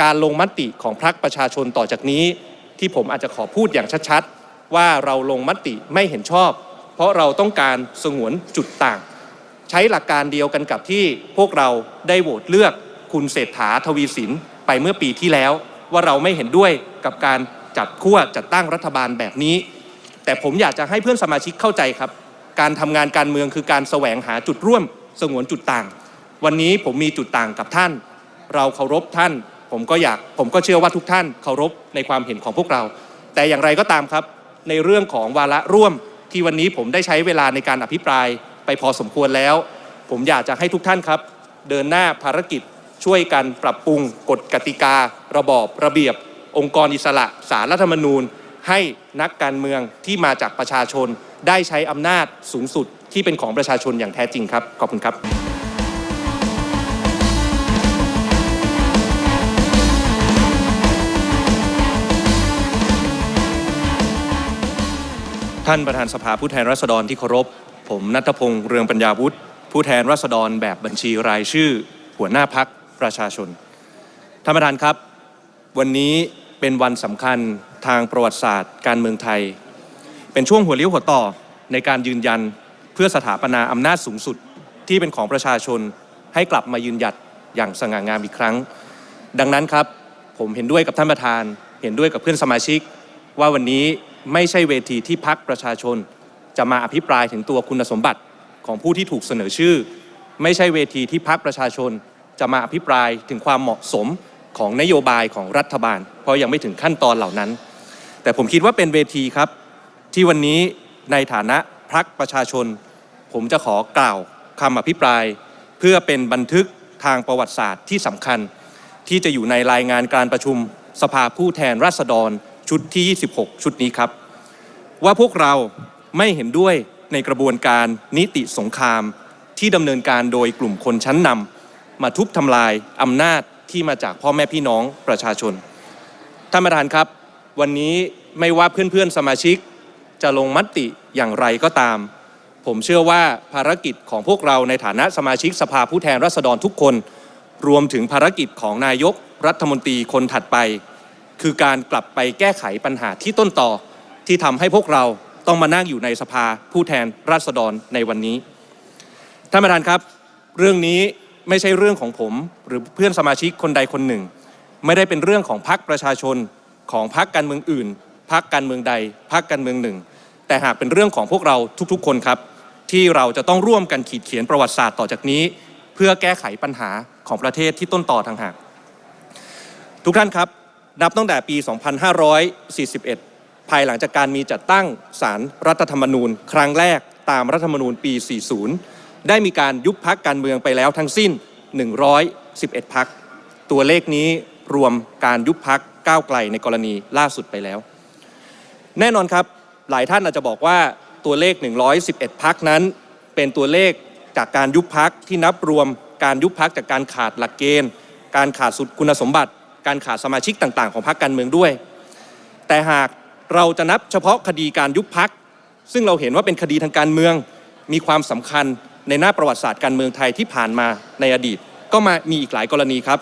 การลงมติของพรรคประชาชนต่อจากนี้ ที่ผมอาจจะขอพูดอย่างชัดๆ ว่าเราลงมติไม่เห็นชอบ เพราะเราต้องการสงวนจุดต่าง ใช้หลักการเดียวกันกับที่พวกเราได้โหวตเลือกคุณเศรษฐาทวีสินไปเมื่อปีที่แล้ว ว่าเราไม่เห็นด้วยกับการจัดขั้วจัดตั้งรัฐบาลแบบนี้ แต่ผมอยากจะให้เพื่อนสมาชิกเข้าใจครับ การทำงานการเมืองคือการแสวงหาจุดร่วม สงวนจุดต่าง วันนี้ผมมีจุดต่างกับท่าน เราเคารพท่าน ผมก็อยากผมก็เชื่อว่าทุกท่านเคารพในความเห็นของพวกเรา แต่อย่างไรก็ตามครับ ในเรื่องของวาระร่วมที่วันนี้ผมได้ใช้เวลาในการอภิปรายไปพอสมควรแล้ว ผมอยากจะให้ทุกท่านครับ เดินหน้าภารกิจช่วยกันปรับปรุงกฎกติกา ระบอบระเบียบ องค์กรอิสระสารรัฐธรรมนูญ ให้นักการเมืองที่มาจากประชาชน ได้ใช้อำนาจสูงสุดที่เป็นของประชาชนอย่างแท้จริงครับ ขอบคุณครับ ท่านประธานสภาผู้แทนราษฎรที่เคารพ ผมนัทพงษ์เรืองปัญญาวุฒิผู้แทนราษฎรแบบบัญชีรายชื่อ หัวหน้าพักประชาชน ท่านประธานครับ วันนี้เป็นวันสำคัญทางประวัติศาสตร์ การเมืองไทย เป็นช่วงหัวเลี้ยวหัวต่อในการยืนยันเพื่อสถาปนาอำนาจสูงสุดที่เป็นของประชาชนให้กลับมายืนหยัดอย่างสง่างามอีกครั้ง ดังนั้นครับผมเห็นด้วยกับท่านประธาน เห็นด้วยกับเพื่อนสมาชิก ว่าวันนี้ ไม่ใช่เวทีที่พักประชาชน จะมาอภิปรายถึงตัวคุณสมบัติของผู้ที่ถูกเสนอชื่อ ไม่ใช่เวทีที่พักประชาชน จะมาอภิปรายถึงความเหมาะสมของนโยบายของรัฐบาล เพราะยังไม่ถึงขั้นตอนเหล่านั้น แต่ผมคิดว่าเป็นเวทีครับ ที่วันนี้ในฐานะพักประชาชน ผมจะขอกล่าวคำอภิปราย เพื่อเป็นบันทึกทางประวัติศาสตร์ที่สำคัญ ที่จะอยู่ในรายงานการประชุมสภาผู้แทนราษฎร ชุดที่ 26 ชุดนี้ครับ ว่าพวกเราไม่เห็นด้วยในกระบวนการนิติสงครามที่ดำเนินการโดยกลุ่มคนชั้นนำมาทุบทำลายอำนาจที่มาจากพ่อแม่พี่น้องประชาชนท่านประธานครับ วันนี้ไม่ว่าเพื่อนๆสมาชิก จะลงมติอย่างไรก็ตาม ผมเชื่อว่าภารกิจของพวกเราในฐานะสมาชิกสภาผู้แทนราษฎรทุกคน รวมถึงภารกิจของนายกรัฐมนตรีคนถัดไป คือการกลับไปแก้ไขปัญหาที่ต้นต่อที่ทำให้พวกเราต้องมานั่งอยู่ในสภาผู้แทนราษฎรในวันนี้ท่านประธานครับ เรื่องนี้ไม่ใช่เรื่องของผม หรือเพื่อนสมาชิกคนใดคนหนึ่ง ไม่ได้เป็นเรื่องของพรรคประชาชนของพรรคการเมืองอื่นพรรคการเมืองใดพรรคการเมืองหนึ่ง แต่หากเป็นเรื่องของพวกเราทุกๆ คนครับ ที่เราจะต้องร่วมกันขีดเขียนประวัติศาสตร์ต่อจากนี้ เพื่อแก้ไขปัญหาของประเทศที่ต้นต่อทางหาก ทุกท่านครับ นับตั้งแต่ปี 2541 ภายหลังจากการมีจัดตั้งศารรัฐธรรมนูญ ครั้งแรกตามรัฐธรรมนูญปี 40 ได้มีการยุบพักการเมืองไปแล้วทั้งสิ้น 111 พัก ตัวเลขนี้รวมการยุบพักก้าวไกลในกรณีล่าสุดไปแล้ว แน่นอนครับหลายท่านอาจจะบอกว่าตัวเลข 111 พักนั้น เป็นตัวเลขจากการยุบพักที่นับรวมการยุบพักจากการขาดหลักเกณฑ์ การขาดสุดคุณสมบัติ การขาดสมาชิกต่าง ๆ ของพรรคการเมืองด้วย แต่หากเราจะนับเฉพาะคดีการยุบพัก ซึ่งเราเห็นว่าเป็นคดีทางการเมือง มีความสำคัญในหน้าประวัติศาสตร์การเมืองไทยที่ผ่านมาในอดีต ก็มามีอีกหลายกรณีครับ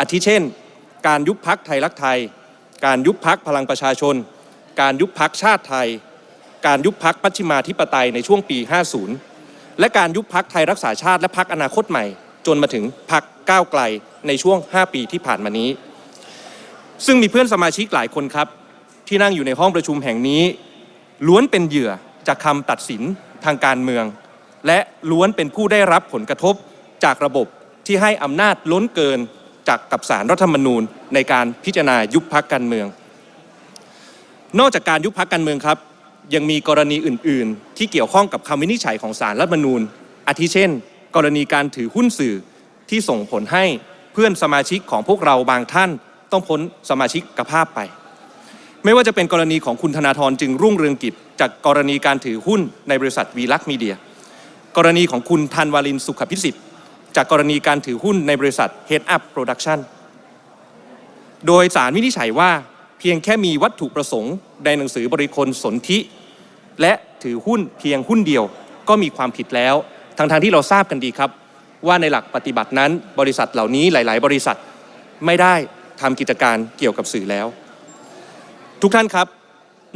อาทิเช่น การยุบพักไทยรักไทย การยุบพักพลังประชาชน การยุบพักชาติไทย การยุบพักปัจฉิมาธิปไตยในช่วงปี 50 และการยุบพักไทยรักษาชาติและพักอนาคตใหม่ จนมาถึงพักก้าวไกล ในช่วง 5 ปีที่ผ่านมานี้ ซึ่งมีเพื่อนสมาชิกหลายคนครับ ที่นั่งอยู่ในห้องประชุมแห่งนี้ ล้วนเป็นเหยื่อจากคำตัดสินทางการเมือง และล้วนเป็นผู้ได้รับผลกระทบจากระบบที่ให้อำนาจล้นเกินจากกับสารรัฐธรรมนูญ ในการพิจารณายุบพักการเมือง นอกจากการยุบพักการเมืองครับ ยังมีกรณีอื่น ๆ ที่เกี่ยวข้องกับคำวินิจฉัยของสารรัฐธรรมนูญ อาทิเช่น กรณีการถือหุ้นสื่อที่ส่งผลให้ เพื่อนสมาชิกของพวกเราบางท่านต้องพ้นสมาชิกกภาพไป ไม่ว่าจะเป็นกรณีของคุณธนาธรจึงรุ่งเรืองกิจ จากกรณีการถือหุ้นในบริษัทวีลักษ์มีเดีย กรณีของคุณธันวาลินสุขพิสิทธิ์ จากกรณีการถือหุ้นในบริษัท Head Up Production โดยสารวินิจฉัยว่าเพียงแค่มีวัตถุประสงค์ในหนังสือบริคลสนธิและถือหุ้นเพียงหุ้นเดียวก็มีความผิดแล้วทั้งทที่เราทราบกันดีครับ ว่าในหลักปฏิบัตินั้น บริษัทเหล่านี้หลาย ๆ บริษัทไม่ได้ทำกิจการเกี่ยวกับสื่อแล้ว ทุกท่านครับ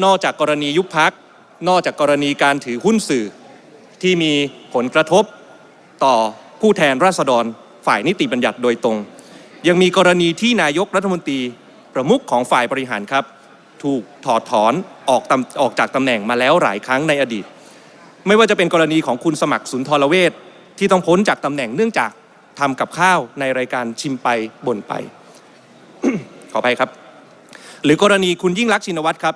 นอกจากกรณียุบพัก นอกจากกรณีการถือหุ้นสื่อ ที่มีผลกระทบต่อผู้แทนราษฎรฝ่ายนิติบัญญัติโดยตรง ยังมีกรณีที่นายกรัฐมนตรีประมุขของฝ่ายบริหารครับ ถูกถอดถอนออกออกจากตำแหน่งมาแล้วหลายครั้งในอดีต ไม่ว่าจะเป็นกรณีของคุณสมัครสุนทรเวช ที่ต้องพ้นจากตำแหน่งเนื่องจากทำกับข้าวในรายการชิมไปบ่นไป ขอไปครับ หรือกรณีคุณยิ่งรักชินวัตรครับ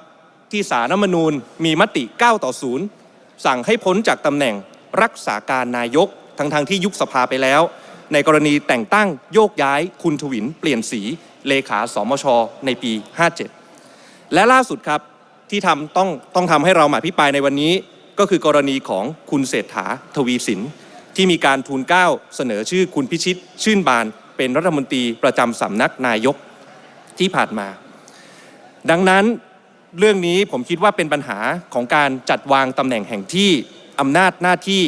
ที่สารรัฐมนูญมีมติ 9 ต่อ 0 สั่งให้พ้นจากตำแหน่งรักษาการนายกทั้งทางๆที่ยุบสภาไปแล้ว ในกรณีแต่งตั้งโยกย้ายคุณทวินเปลี่ยนสีเลขาสมช ในปี 57 และล่าสุดครับที่ทำต้องต้องทำให้เรามาพิปรายในวันนี้ ก็คือกรณีของคุณเศรษฐาทวีสิน ที่มีการทูลเก้าเสนอชื่อคุณพิชิต ชื่นบานเป็นรัฐมนตรีประจำสำนักนายกที่ผ่านมา ดังนั้นเรื่องนี้ผมคิดว่าเป็นปัญหาของการจัดวางตำแหน่งแห่งที่อำนาจหน้าที่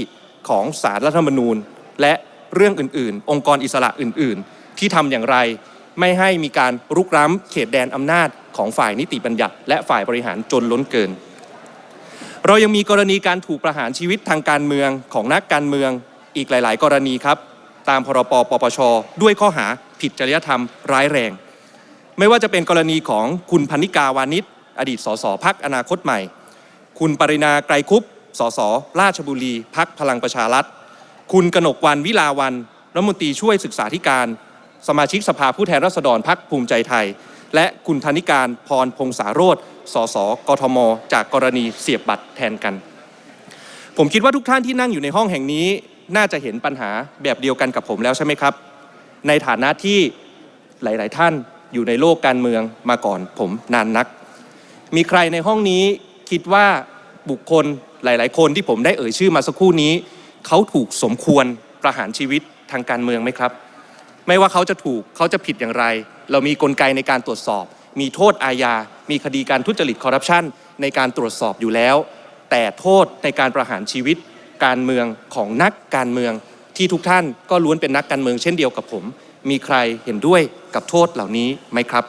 ของสารรัฐธรรมนูญ และเรื่องอื่น ๆ องค์กรอิสระอื่น ๆ ที่ทำอย่างไรไม่ให้มีการรุกร้ำเขตแดนอำนาจของฝ่ายนิติบัญญัติและฝ่ายบริหารจนล้นเกิน เรายังมีกรณีการถูกประหารชีวิตทางการเมืองของนักการเมือง อีกหลาย ๆ กรณีครับ ตามพรปปปช ด้วยข้อหาผิดจริยธรรมร้ายแรง ไม่ว่าจะเป็นกรณีของคุณพันนิกาวานิชอดีตสสพักอนาคตใหม่ คุณปรินาไกรคุปสสราชบุรีพักพลังประชารัฐ คุณกนกวันวิลาวันรัฐมนตรีช่วยศึกษาธิการ สมาชิกสภาผู้แทนราษฎรพักภูมิใจไทย และคุณธนิการพรพงษาโรธสสกทม จากกรณีเสียบบัตรแทนกัน ผมคิดว่าทุกท่านที่นั่งอยู่ในห้องแห่งนี้ น่าจะเห็นปัญหาแบบเดียวกันกับผมแล้วใช่ไหมครับ ในฐานะที่หลาย ๆ ท่านอยู่ในโลกการเมืองมาก่อนผมนานนัก มีใครในห้องนี้คิดว่าบุคคลหลาย ๆ คนที่ผมได้เอ่ยชื่อมาสักครู่นี้ เขาถูกสมควรประหารชีวิตทางการเมืองไหมครับ ไม่ว่าเขาจะถูกเขาจะผิดอย่างไร เรามีกลไกในการตรวจสอบ มีโทษอาญา มีคดีการทุจริตคอร์รัปชันในการตรวจสอบอยู่แล้ว แต่โทษในการประหารชีวิต การเมืองของนักการเมืองที่ทุกท่านก็ล้วนเป็นนักการเมืองเช่นเดียวกับผม มีใครเห็นด้วยกับโทษเหล่านี้ไหมครับ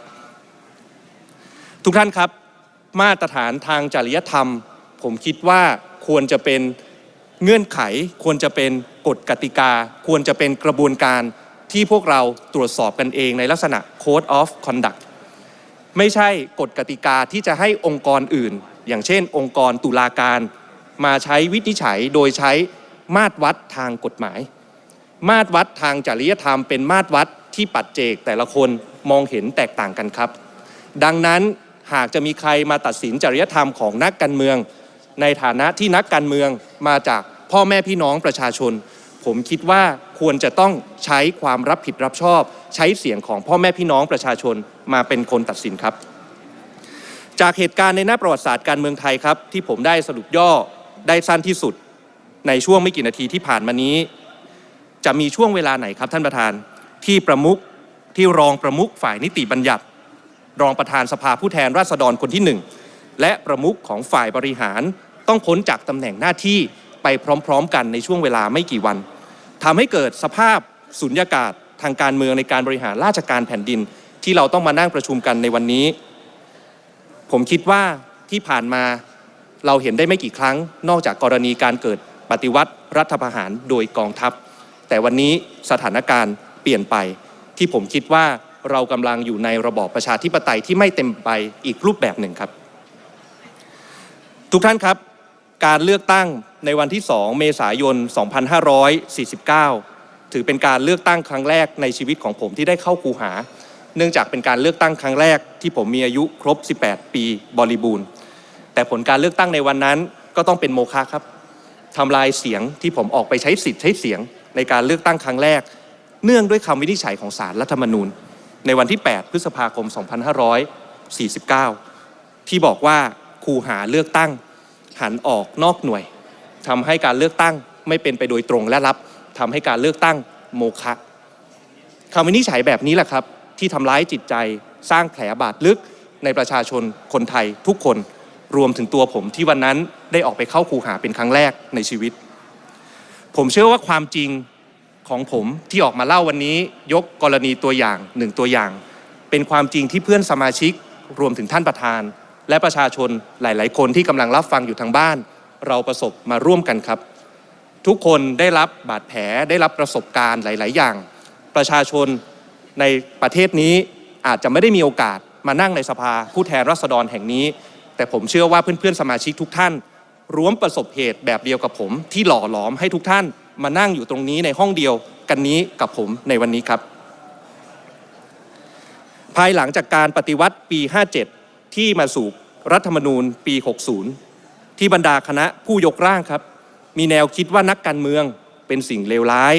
ทุกท่านครับ มาตรฐานทางจริยธรรม ผมคิดว่าควรจะเป็นเงื่อนไข ควรจะเป็นกฎกติกา ควรจะเป็นกระบวนการที่พวกเราตรวจสอบกันเองในลักษณะ Code of Conduct ไม่ใช่กฎกติกาที่จะให้องค์กรอื่น อย่างเช่น องค์กรตุลาการ มาใช้วินิจฉัยโดยใช้มาตรวัดทางกฎหมาย มาตรวัดทางจริยธรรม เป็นมาตรวัดที่ปัจเจกแต่ละคนมองเห็นแตกต่างกันครับ ดังนั้นหากจะมีใครมาตัดสินจริยธรรมของนักการเมือง ในฐานะที่นักการเมืองมาจากพ่อแม่พี่น้องประชาชน ผมคิดว่าควรจะต้องใช้ความรับผิดรับชอบ ใช้เสียงของพ่อแม่พี่น้องประชาชนมาเป็นคนตัดสินครับ จากเหตุการณ์ในหน้าประวัติศาสตร์การเมืองไทยครับ ที่ผมได้สรุปย่อ ได้สั้นที่สุดในช่วงไม่กี่นาทีที่ผ่านมานี้ จะมีช่วงเวลาไหนครับท่านประธานที่ประมุขที่รองประมุขฝ่ายนิติบัญญัติ รองประธานสภาผู้แทนราษฎรคนที่หนึ่งและประมุขของฝ่ายบริหารต้องพ้นจากตำแหน่งหน้าที่ไปพร้อม ๆ กันในช่วงเวลาไม่กี่วันทำให้เกิดสภาพสุญญากาศทางการเมืองในการบริหารราชการแผ่นดิน ที่เราต้องมานั่งประชุมกันในวันนี้ ผมคิดว่าที่ผ่านมา เราเห็นได้ไม่กี่ครั้ง นอกจากกรณีการเกิดปฏิวัติรัฐประหารโดยกองทัพ แต่วันนี้สถานการณ์เปลี่ยนไป ที่ผมคิดว่าเรากำลังอยู่ในระบอบประชาธิปไตยที่ไม่เต็มไปอีกรูปแบบหนึ่งครับ ทุกท่านครับ การเลือกตั้งในวันที่ 2 เมษายน 2549 ถือเป็นการเลือกตั้งครั้งแรกในชีวิตของผมที่ได้เข้าคูหา เนื่องจากเป็นการเลือกตั้งครั้งแรกที่ผมมีอายุครบ 18 ปีบริบูรณ์ แต่ผลการเลือกตั้งในวันนั้นก็ต้องเป็นโมฆะครับทำลายเสียงที่ผมออกไปใช้สิทธิ์ใช้เสียงในการเลือกตั้งครั้งแรก เนื่องด้วยคำวินิจฉัยของศาลรัฐธรรมนูญ ในวันที่ 8 พฤษภาคม 2549 ที่บอกว่าคูหาเลือกตั้งหันออกนอกหน่วยทำให้การเลือกตั้งไม่เป็นไปโดยตรงและรับทำให้การเลือกตั้งโมฆะคำวินิจฉัยแบบนี้แหละครับ ที่ทำร้ายจิตใจสร้างแผลบาดลึกในประชาชนคนไทยทุกคน รวมถึงตัวผมที่วันนั้นได้ออกไปเข้าคูหาเป็นครั้งแรกในชีวิต ผมเชื่อว่าความจริงของผมที่ออกมาเล่าวันนี้ยกกรณีตัวอย่างหนึ่งตัวอย่าง เป็นความจริงที่เพื่อนสมาชิกรวมถึงท่านประธาน และประชาชนหลาย ๆ คนที่กำลังรับฟังอยู่ทางบ้าน เราประสบมาร่วมกันครับ ทุกคนได้รับบาดแผลได้รับประสบการณ์หลาย ๆ อย่าง ประชาชนในประเทศนี้อาจจะไม่ได้มีโอกาสมานั่งในสภาผู้แทนราษฎรแห่งนี้ แต่ผมเชื่อว่าเพื่อนๆสมาชิกทุกท่านร่วมประสบเหตุแบบเดียวกับผม ที่หล่อหลอมให้ทุกท่านมานั่งอยู่ตรงนี้ในห้องเดียวกันนี้กับผมในวันนี้ครับ ภายหลังจากการปฏิวัติปี 57 ที่มาสู่รัฐธรรมนูญปี 60 ที่บรรดาคณะผู้ยกร่างครับ มีแนวคิดว่านักการเมืองเป็นสิ่งเลวร้าย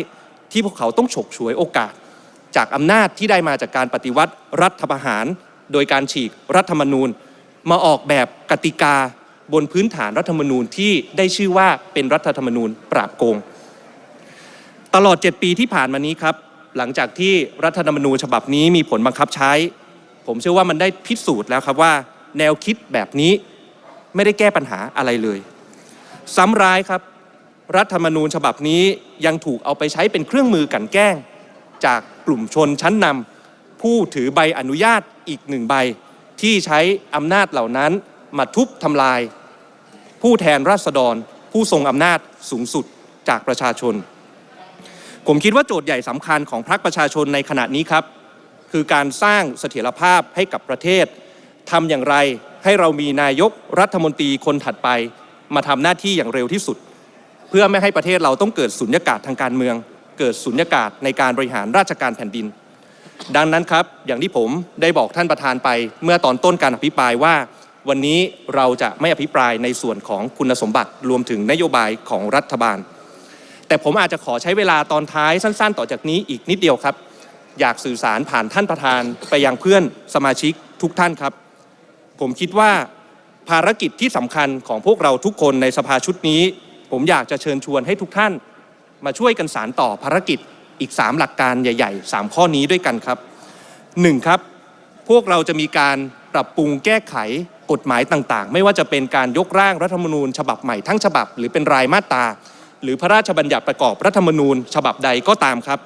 ที่พวกเขาต้องฉกฉวยโอกาส จากอำนาจที่ได้มาจากการปฏิวัติรัฐประหาร โดยการฉีกรัฐธรรมนูญ มาออกแบบกติกาบนพื้นฐานรัฐธรรมนูญที่ได้ชื่อว่าเป็นรัฐธรรมนูญปราบโกง ตลอด 7 ปีที่ผ่านมานี้ครับ หลังจากที่รัฐธรรมนูญฉบับนี้มีผลบังคับใช้ ผมเชื่อว่ามันได้พิสูจน์แล้วครับว่า แนวคิดแบบนี้ไม่ได้แก้ปัญหาอะไรเลย ซ้ำร้ายครับ รัฐธรรมนูญฉบับนี้ยังถูกเอาไปใช้เป็นเครื่องมือกลันแกล้ง จากกลุ่มชนชั้นนำผู้ถือใบอนุญาตอีกหนึ่งใบ ที่ใช้อำนาจเหล่านั้นมาทุบทำลาย ผู้แทนราษฎร ผู้ทรงอำนาจสูงสุดจากประชาชน ผมคิดว่าโจทย์ใหญ่สำคัญของพรรคประชาชนในขณะนี้ครับ คือการสร้างเสถียรภาพให้กับประเทศทำอย่างไรให้เรามีนายกรัฐมนตรีคนถัดไป มาทำหน้าที่อย่างเร็วที่สุด เพื่อไม่ให้ประเทศเราต้องเกิดสุญญากาศทางการเมือง เกิดสุญญากาศในการบริหารราชการแผ่นดิน ดังนั้นครับอย่างที่ผมได้บอกท่านประธานไป เมื่อตอนต้นการอภิปรายว่า วันนี้เราจะไม่อภิปรายในส่วนของคุณสมบัติรวมถึงนโยบายของรัฐบาล แต่ผมอาจจะขอใช้เวลาตอนท้ายสั้น ๆ ต่อจากนี้อีกนิดเดียวครับ อยากสื่อสารผ่านท่านประธานไปยังเพื่อนสมาชิกทุกท่านครับ ผมคิดว่าภารกิจที่สำคัญของพวกเราทุกคนในสภาชุดนี้ ผมอยากจะเชิญชวนให้ทุกท่าน มาช่วยกันสารต่อภารกิจ อีก 3 หลักการใหญ่ ๆ 3 ข้อนี้ด้วยกันครับ 1. ครับ พวกเราจะมีการปรับปรุงแก้ไขกฎหมายต่างๆ ไม่ว่าจะเป็นการยกร่างรัฐธรรมนูญ ฉบับใหม่ทั้งฉบับ หรือเป็นรายมาตรา หรือพระราชบัญญัติประกอบรัฐธรรมนูญ ฉบับใดก็ตามครับ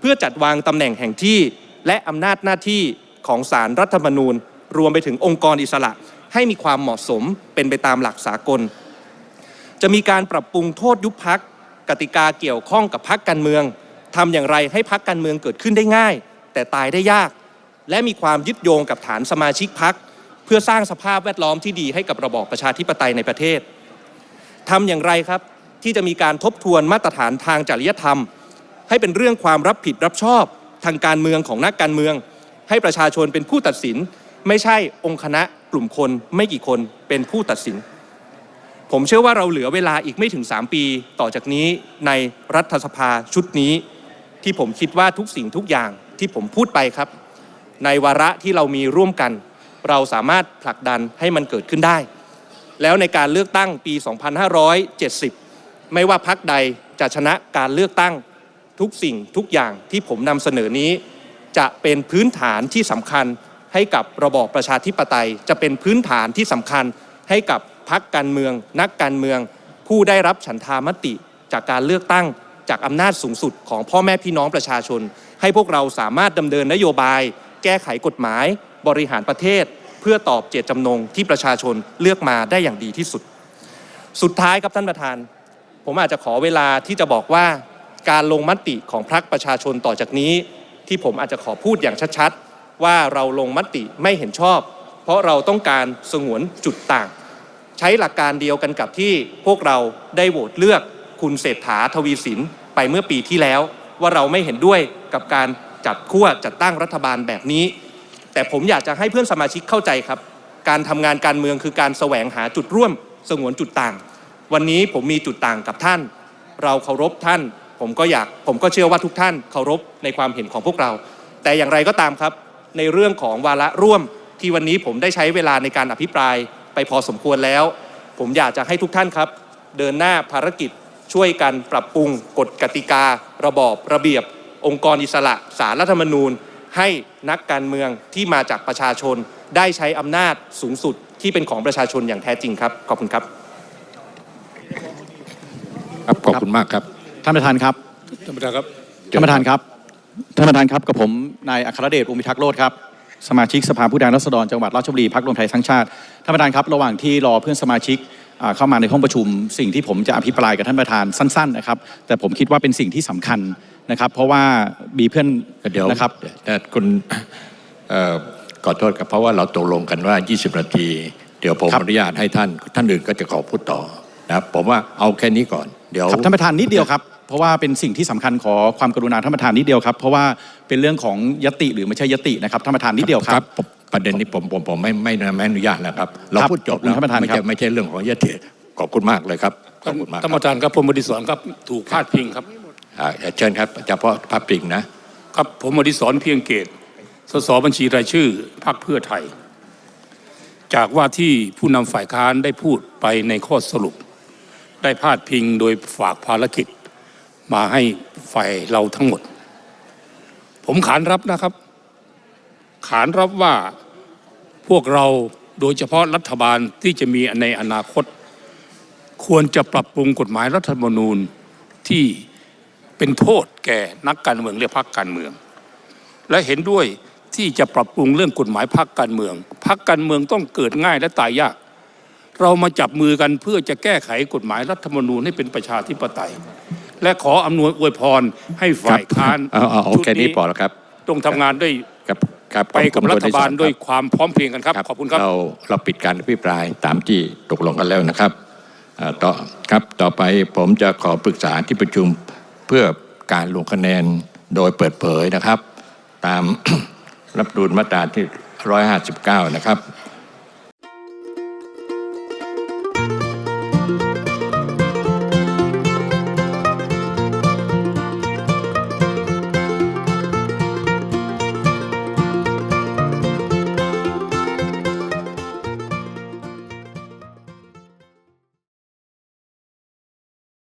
เพื่อจัดวางตำแหน่งแห่งที่ และอำนาจหน้าที่ของสารรัฐธรรมนูญ รวมไปถึงองค์กรอิสระ ให้มีความเหมาะสมเป็นไปตามหลักสากล จะมีการปรับปรุงโทษยุบพักกติกาเกี่ยวข้องกับพักการเมือง ทำอย่างไรให้พักการเมืองเกิดขึ้นได้ง่าย แต่ตายได้ยาก และมีความยึดโยงกับฐานสมาชิกพักเพื่อสร้างสภาพแวดล้อมที่ดีให้กับระบอบประชาธิปไตยในประเทศทำอย่างไรครับที่จะมีการทบทวนมาตรฐานทางจริยธรรม ให้เป็นเรื่องความรับผิดรับชอบทางการเมืองของนักการเมือง ให้ประชาชนเป็นผู้ตัดสิน ไม่ใช่องค์คณะกลุ่มคนไม่กี่คนเป็นผู้ตัดสิน ผมเชื่อว่าเราเหลือเวลาอีกไม่ถึง 3 ปี ต่อจากนี้ในรัฐสภาชุดนี้ ที่ผมคิดว่าทุกสิ่งทุกอย่างที่ผมพูดไปครับ ในวาระที่เรามีร่วมกัน เราสามารถผลักดันให้มันเกิดขึ้นได้ แล้วในการเลือกตั้งปี 2570 ไม่ว่าพักใดจะชนะการเลือกตั้งทุกสิ่งทุกอย่างที่ผมนำเสนอนี้ จะเป็นพื้นฐานที่สำคัญให้กับระบอบประชาธิปไตย จะเป็นพื้นฐานที่สำคัญให้กับพักการเมือง นักการเมือง ผู้ได้รับฉันทามติจากการเลือกตั้ง จากอำนาจสูงสุดของพ่อแม่พี่น้องประชาชน ให้พวกเราสามารถดำเนินนโยบาย แก้ไขกฎหมาย บริหารประเทศ เพื่อตอบเจตจำนงที่ประชาชนเลือกมาได้อย่างดีที่สุด สุดท้ายครับท่านประธาน ผมอาจจะขอเวลาที่จะบอกว่าการลงมติของพรรคประชาชนต่อจากนี้ ที่ผมอาจจะขอพูดอย่างชัดๆ ว่าเราลงมติไม่เห็นชอบ เพราะเราต้องการสงวนจุดต่าง ใช้หลักการเดียวกันกับที่พวกเราได้โหวตเลือก คุณเศรษฐาทวีสินไปเมื่อปีที่แล้ว ว่าเราไม่เห็นด้วยกับการจัดขั้วจัดตั้งรัฐบาลแบบนี้ แต่ผมอยากจะให้เพื่อนสมาชิกเข้าใจครับ การทำงานการเมืองคือการแสวงหาจุดร่วมสงวนจุดต่าง วันนี้ผมมีจุดต่างกับท่าน เราเคารพท่าน ผมก็อยากผมก็เชื่อว่าทุกท่านเคารพในความเห็นของพวกเรา แต่อย่างไรก็ตามครับ ในเรื่องของวาระร่วมที่วันนี้ผมได้ใช้เวลาในการอภิปรายไปพอสมควรแล้ว ผมอยากจะให้ทุกท่านครับ เดินหน้าภารกิจ ช่วยกันปรับปรุงกฎกติการะบอบระเบียบ องค์กรอิสระสารรัฐธรรมนูญ ให้นักการเมืองที่มาจากประชาชน ได้ใช้อำนาจสูงสุดที่เป็นของประชาชนอย่างแท้จริงครับ ขอบคุณครับ ครับขอบคุณมากครับ ท่านประธานครับ ท่านประธานครับ ท่านประธานครับ ท่านประธานครับกับผมนายอัครเดชอุมิทักษ์โลดครับสสมาชิกสภาผู้แทนราษฎรจังหวัดราชบุรีพักรวมไทยสร้างชาติ ท่านประธานครับ ระหว่างที่รอเพื่อนสมาชิกอ่า เข้ามาในห้องประชุม สิ่งที่ผมจะอภิปรายกับท่านประธานสั้นๆนะครับแต่ผมคิดว่าเป็นสิ่งที่สำคัญนะครับ เพราะว่ามีเพื่อนเดี๋ยวนะครับแต่คุณเอ่อขอโทษครับเพราะว่าเราตกลงกันว่า 20 นาที เดี๋ยวผมครับอนุญาตให้ท่านท่านอื่นก็จะขอพูดต่อนะครับผมว่าเอาแค่นี้ก่อนเดี๋ยวครับท่านประธานนิดเดียวครับเพราะว่าเป็นสิ่งที่สำคัญขอความกรุณาท่านประธานนิดเดียวครับ เพราะว่าเป็นเรื่องของยติหรือไม่ใช่ยตินะครับท่านประธานนิดเดียวครับผม ประเด็นนี้ผมผมผมไม่ไม่ไม่อนุญาตแล้วครับ เราครับพูดจบขอบคุณแล้วท่านประธานไม่ครัใช่บไม่ใช่เรื่องของยติขอบคุณมากเลยครับขอบคุณมากคท่านรับประธานครับผมอดิศรครับถูกพาดพิงครับอ่าเชิญครับเฉพาะภาพปริงนะครับผมอดิศรเพียงเกตสสบัญชีรายชื่อพรรคเพื่อไทย จากว่าที่ผู้นำฝ่ายค้านได้พูดไปในข้อสรุป ได้พาดพิงโดยฝากภารกิจ มาให้ฝ่ายเราทั้งหมด ผมขานรับนะครับ ขานรับว่าพวกเราโดยเฉพาะรัฐบาลที่จะมีในอนาคต ควรจะปรับปรุงกฎหมายรัฐธรรมนูญที่เป็นโทษแก่นักการเมืองและพรรคการเมือง และเห็นด้วยที่จะปรับปรุงเรื่องกฎหมายพรรคการเมืองพรรคการเมืองต้องเกิดง่ายและตายยาก เรามาจับมือกันเพื่อจะแก้ไขกฎหมายรัฐธรรมนูญให้เป็นประชาธิปไตย และขออำนวยอวยพรให้ฝ่ายค้านเอาเอาเอาชุดแค่นี้พอแล้วครับต้องทำงานด้วย ครับครับไปกับขอรัคุณฐบาลคด้วยความพร้อมเพรียงกันครับ ขอบคุณครับ เราเราปิดการอภิปรายตามที่ตกลงกันแล้วนะครับอ่าต่อครับต่อไปผมจะขอปรึกษาที่ประชุมเพื่อการลงคะแนนโดยเปิดเผยนะครับ ตามรับดูลมาตราที่ 159 นะครับ